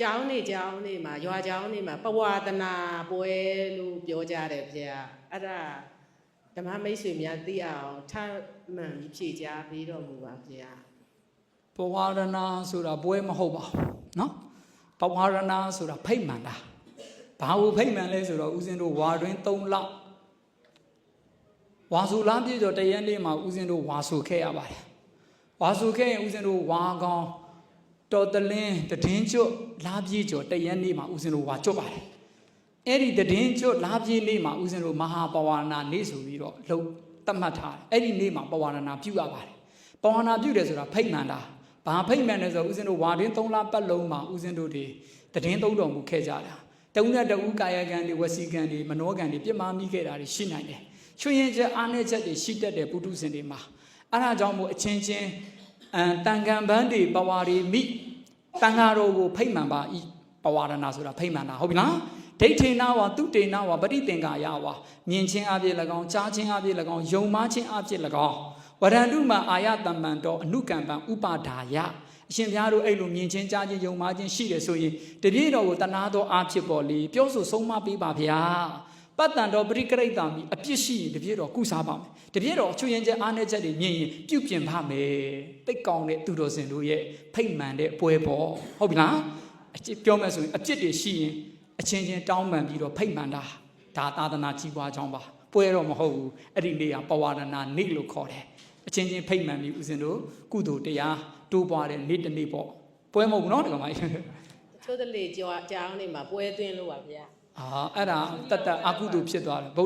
ကျောင်းနေကျောင်းနေမှာရွာကျောင်းနေမှာပဝါဒနာပွဲလို့ပြောကြတယ်ဗျာအဲ့ဒါဓမ္မမိတ်ဆွေများသိအောင်ထမှန်ပြီးဖြေကြားပေးတော်မူပါဗျာ ပဝါရဏဆိုတာပွဲမဟုတ်ပါဘူးเนาะပဝါရဏဆိုတာဖိတ်မှန်တာဘာလို့ဖိတ်မှန်လဲဆိုတော့ဦးဇင်းတို့ဝါတွင်3လဝါစုလားပြည့်ကျော်တရက်နေ့မှာဦးဇင်းတို့ဝါစုခဲ့ရပါတယ်ဝါစုခဲ့ရင်ဦးဇင်းတို့ဝါကောင် တော်တလင်းတည်င်းကျွတ်လားပြည့်ကျော်တရက်နေ့မှာဦးဇင်းတို့ဝါကျွတ်ပါတယ်အဲ့ဒီတည်င်းကျွတ်လားပြည့်နေ့မှာဦးဇင်းတို့မဟာပဝါရဏနေ့ဆိုပြီးတော့လှုပ်သတ်မှတ်ထားတယ်အဲ့ဒီနေ့မှာပဝါရဏပြုရပါတယ်ပဝနာပြုတယ်ဆိုတာဖိတ်မှန်တာဘာဖိတ်မှန်လဲဆိုတော့ဦးဇင်းတို့ဝါတွင်း၃လပတ်လုံးမှာဦးဇင်းတို့တွေတည်င်းသုံးတော်မူခဲ့ကြတာတဦးနဲ့တဦးကာယကံတွေဝစီကံတွေမနောကံတွေပြစ်မှားမိခဲ့တာတွေရှိနိုင်တယ်ချွေရင်ချက်အားနည်းချက်တွေရှိတတ်တယ်ပုထုဇဉ်တွေမှာအဲ့ဒါကြောင့်မို့အချင်းချင်း အန်တန်ခံပန်းတွေပဝါတွေမိတန်ဃာတော်ကိုဖိတ်မှန်ပါဤပဝါရဏဆိုတာဖိတ်မှန်တာဟုတ်ပြီလားဒိဋ္ဌိနာဝတုတေနာဝပရိသင်္ကာယဝမြင်ချင်းအပြည့်၎င်းကြားချင်းအပြည့်၎င်းယုံမှချင်းအပြည့်၎င်းဝရန္တုမအာယတမ္ပံတော်အနုကံပံဥပါဒါယအရှင်ဘုရားတို့အဲ့လိုမြင်ချင်းကြားချင်းယုံမှချင်းရှိတယ်ဆိုရင်တပြည့်တော်ကိုတနာတော်အားဖြစ်ပေါ်လေပြောဆိုဆုံးမပေးပါဗျာ ပတ္တန်တော်ပရိကရိတ္တာမိအပြစ်ရှိရင်တပြည့်တော်ကုစားပါမယ်တပြည့်တော်ချွေရင်ချက်အားနဲ့ချက်တွေမြင်ရင်ပြုတ်ပြင်ပါမယ်တိတ်ကောင်းတဲ့သူတော်စင်တို့ရဲ့ဖိတ်မှန်တဲ့ပွဲပေါ်ဟုတ်ပြီလားအကျပြောမယ်ဆိုရင်အပြစ်တွေရှိရင် အချင်းချင်းတောင်းပန်ပြီးတော့ဖိတ်မှန်တာဒါသာသနာကြီးပွားကြောင်းပါပွဲတော့မဟုတ်ဘူးအဲ့ဒီနေ့ကပဝါဒနာနေ့လို့ခေါ်တယ်အချင်းချင်းဖိတ်မှန်ပြီးဦးဇင်းတို့ကုသိုလ်တရားတိုးပွားတဲ့နေ့တစ်နေ့ပေါ့ပွဲမဟုတ်ဘူးเนาะဒီကောင်မကြီး ချိုးတလေကျောင်းကျောင်းနေမှာပွဲသွင်းလို့ပါဗျာ အာအဲ့ဒါတတ်တတ်အကုသိုလ်ဖြစ်သွားတယ်ဗုဒ္ဓ